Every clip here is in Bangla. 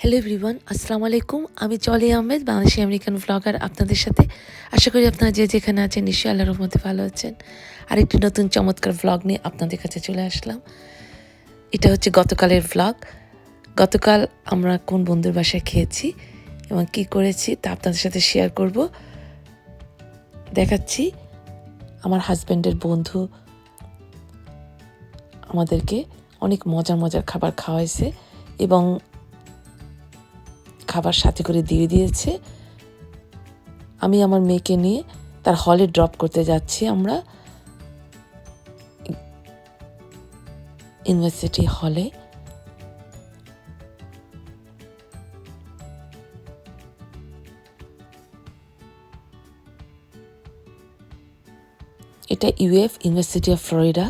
হ্যালো এভরিওয়ান আসসালামু আলাইকুম আমি চলে আহমেদ, বাংলাদেশি আমেরিকান ব্লগার আপনাদের সাথে। আশা করি আপনারা যে যেখানে আছেন নিশ্চয়ই আল্লাহর মধ্যে ভালো আছেন। আরেকটি নতুন চমৎকার ভ্লগ নিয়ে আপনাদের কাছে চলে আসলাম। এটা হচ্ছে গতকালের ভ্লগ গতকাল আমরা কোন বন্ধুর বাসায় খেয়েছি এবং কি করেছি তা আপনাদের সাথে শেয়ার করব। দেখাচ্ছি আমার হাজব্যান্ডের বন্ধু আমাদেরকে অনেক মজার মজার খাবার খাওয়াইছে এবং খাবার সাথে করে দিয়ে দিয়েছে। আমি আমার মেয়েকে নিয়ে তার হলে ড্রপ করতে যাচ্ছি আমরা। ইউনিভার্সিটি হলে এটা ইউএফ ইউনিভার্সিটি অফ ফ্লোরিডা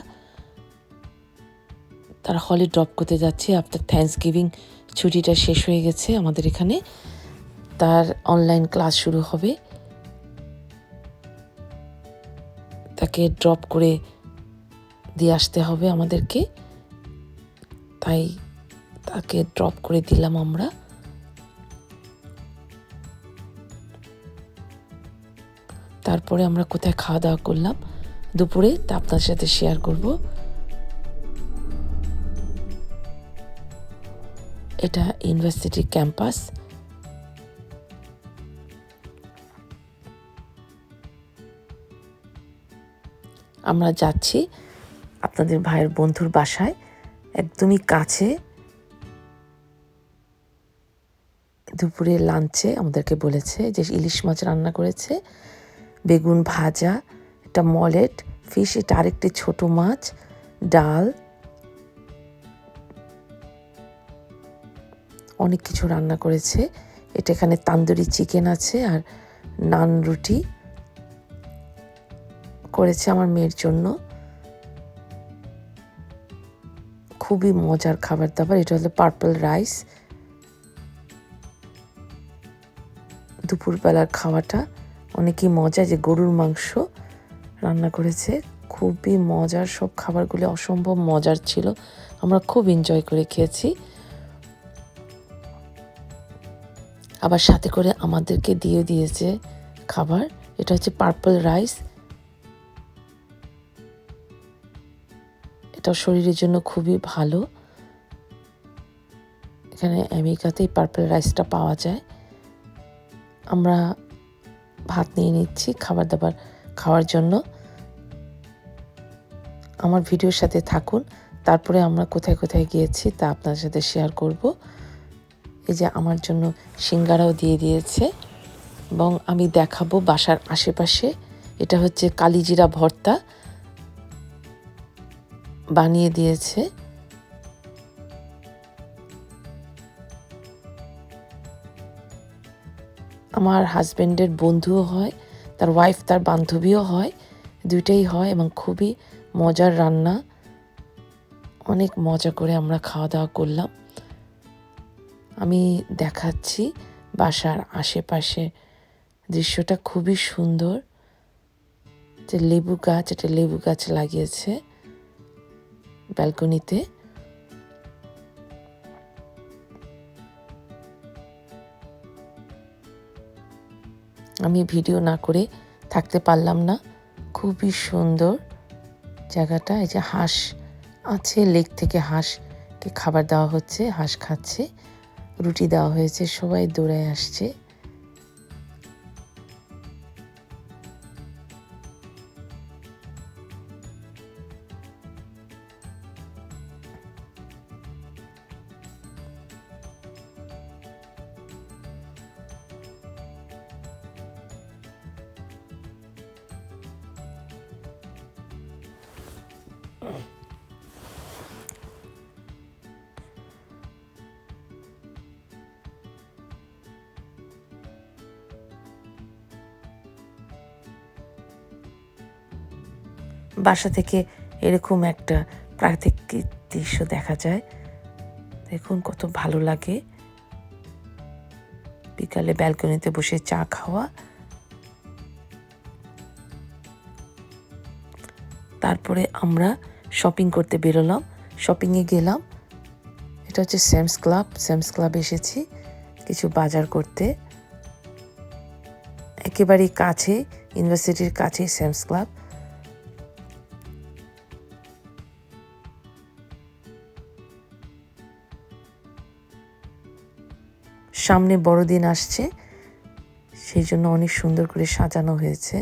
তার হলে ড্রপ করতে যাচ্ছে। আফটার থ্যাংকস গিভিং ছুটিটা শেষ হয়ে গেছে আমাদের এখানে। তার অনলাইন ক্লাস শুরু হবে। তাকে ড্রপ করে দিয়ে আসতে হবে আমাদেরকে। তাই তাকে ড্রপ করে দিলাম আমরা। তারপরে আমরা কোথায় খাওয়া দাওয়া করলাম? দুপুরে তা আপনার সাথে শেয়ার করব। এটা ইউনিভার্সিটি ক্যাম্পাস। আমরা যাচ্ছি আপনাদের ভাইয়ের বন্ধুর বাসায়, একদমই কাছে। দুপুরে লাঞ্চে আমাদেরকে বলেছে যে ইলিশ মাছ রান্না করেছে, বেগুন ভাজা, একটা মলেট ফিশ এটা আরেকটি ছোট মাছ, ডাল অনেক কিছু রান্না করেছে। এটা এখানে তান্দুরি চিকেন আছে আর নান রুটি করেছে আমার মেয়ের জন্য। খুবই মজার খাবার দাবার। এটা হলো পার্পল রাইস দুপুরবেলার খাওয়াটা। অনেকই মজা যে গরুর মাংস রান্না করেছে। খুবই মজার সব খাবারগুলি, অসম্ভব মজার ছিল। আমরা খুব এনজয় করে খেয়েছি। আবার সাথে করে আমাদেরকে দিয়ে দিয়েছে খাবার। এটা হচ্ছে পার্পল রাইস এটা শরীরের জন্য খুবই ভালো। এখানে আমেরিকাতেই পার্পল রাইসটা পাওয়া যায়। আমরা ভাত নিয়ে নিচ্ছি খাবার দাবার খাওয়ার জন্য। আমার ভিডিওর সাথে থাকুন। তারপরে আমরা কোথায় কোথায় গিয়েছি তা আপনার সাথে শেয়ার করব। এই যে আমার জন্য সিঙ্গারাও দিয়ে দিয়েছে। এবং আমি দেখাবো বাসার আশেপাশে। এটা হচ্ছে কালিজিরা ভর্তা। বানিয়ে দিয়েছে। আমার হাজব্যান্ডের বন্ধুও হয়, তার ওয়াইফ তার বান্ধবীও হয়। দুইটাই হয় এবং খুবই মজার রান্না। অনেক মজা করে আমরা খাওয়া দাওয়া করলাম। আমি দেখাচ্ছি বাসার আশেপাশে দৃশ্যটা খুবই সুন্দর। যে লেবু গাছ এটা লেবু গাছ লাগিয়েছে ব্যালকনিতে। আমি ভিডিও না করে থাকতে পারলাম না। খুবই সুন্দর জায়গাটা। এই যে হাঁস আছে, লেক থেকে হাঁসকে খাবার দেওয়া হচ্ছে, হাঁস খাচ্ছে। রুটি দেওয়া হয়েছে সবাই দৌড়ায় আসছে। বাসা থেকে এরকম একটা প্রাকৃতিক দৃশ্য দেখা যায়। দেখুন কত ভালো লাগে। বিকালে ব্যালকনিতে বসে চা খাওয়া। তারপরে আমরা শপিং করতে বেরোলাম। শপিংয়ে গেলাম। এটা হচ্ছে স্যামস ক্লাব স্যামস ক্লাব এসেছি কিছু বাজার করতে। একেবারেই কাছে, ইউনিভার্সিটির কাছেই স্যামস ক্লাব সামনে বড়দিন আসছে, সেই জন্য অনেক সুন্দর করে সাজানো হয়েছে।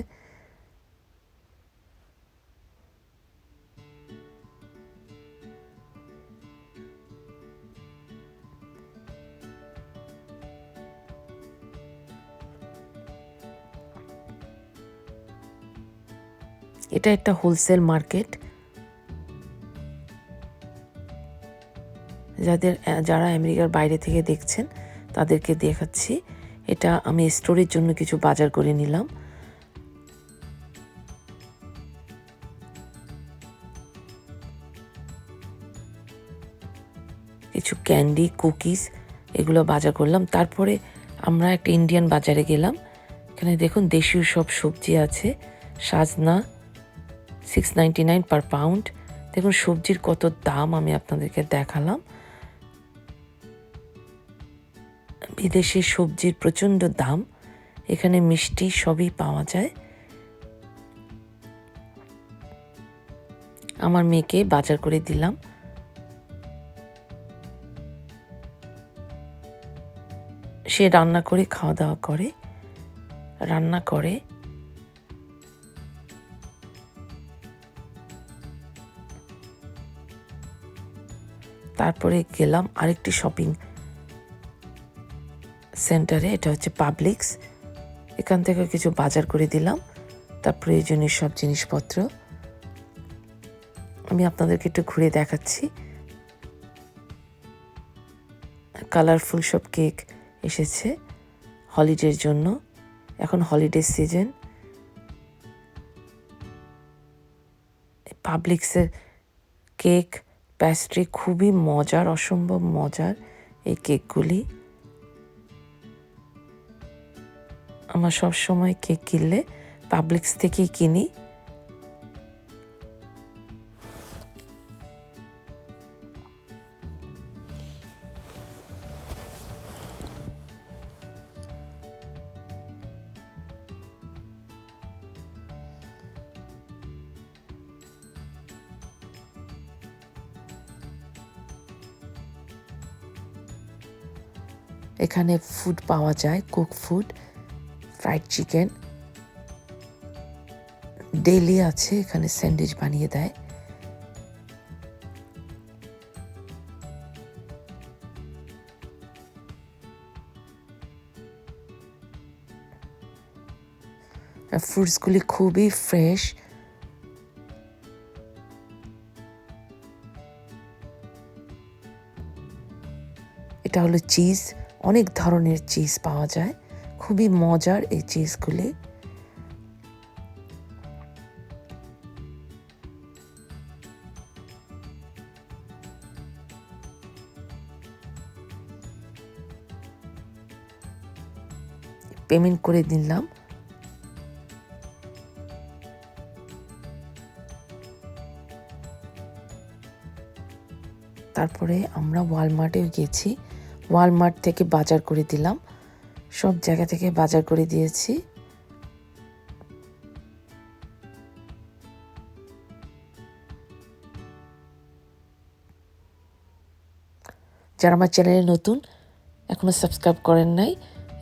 এটা একটা হোলসেল মার্কেট যাদের, যারা আমেরিকার বাইরে থেকে দেখছেন তাদেরকে দেখাচ্ছি। এটা আমি স্টোরের জন্য কিছু বাজার করে নিলাম। কিছু ক্যান্ডি, কুকিজ, এগুলো বাজার করলাম। তারপরে আমরা একটা ইন্ডিয়ান বাজারে গেলাম। এখানে দেখুন, দেশীয় সব সবজি আছে। সাজনা six ninety nine per pound দেখুন, সবজির কত দাম আমি আপনাদেরকে দেখালাম। বিদেশি সবজির প্রচণ্ড দাম। এখানে মিষ্টি সবই পাওয়া যায়। আমার মেয়েকে বাজার করে দিলাম। সে রান্না করে খাওয়া দাওয়া করে, রান্না করে। তারপরে গেলাম আরেকটি শপিং সেন্টারে, এটা হচ্ছে পাবলিক্স এখান থেকে কিছু বাজার করে দিলাম, তার প্রয়োজনীয় সব জিনিসপত্র। আমি আপনাদেরকে একটু ঘুরে দেখাচ্ছি। কালারফুল সব কেক এসেছে হলিডের জন্য। এখন হলিডে সিজন পাবলিক্সের কেক প্যাস্ট্রি খুবই মজার, অসম্ভব মজার এই কেকগুলি আমার সব সময় কেক কিনলে পাবলিক্স থেকেই কিনি। এখানে ফুড পাওয়া যায় cook food fried chicken deli আছে, এখানে স্যান্ডউইচ বানিয়ে দেয়। ফ্রুটসগুলি খুবই ফ্রেশ এটা হলো চিজ অনেক ধরনের চিজ পাওয়া যায়। খুবই মজার এই চিজগুলি। পেমেন্ট করে দিলাম তারপরে আমরা ওয়ালমার্টেও গেছি। ওয়ালমার্ট থেকে বাজার করে দিলাম। সব জায়গা থেকে বাজার করে দিয়েছি। যারা আমার চ্যানেলে নতুন এখনও সাবস্ক্রাইব করেন নাই,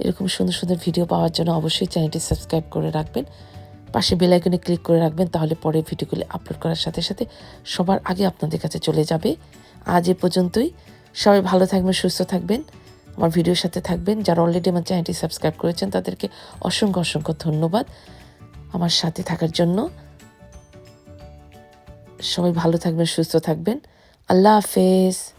এরকম সুন্দর সুন্দর ভিডিও পাওয়ার জন্য অবশ্যই চ্যানেলটি সাবস্ক্রাইব করে রাখবেন। পাশে বেলাইকনে ক্লিক করে রাখবেন, তাহলে পরের ভিডিওগুলি আপলোড করার সাথে সাথে সবার আগে আপনাদের কাছে চলে যাবে। আজ এ পর্যন্তই। সবাই ভালো থাকবেন, সুস্থ থাকবেন। আমার ভিডিওর সাথে থাকবেন। যারা অলরেডি আমার চ্যানেলটি সাবস্ক্রাইব করেছেন, তাদেরকে অসংখ্য অসংখ্য ধন্যবাদ। আমার সাথে থাকার জন্য সবাই ভালো থাকবেন, সুস্থ থাকবেন। আল্লাহ হাফেজ।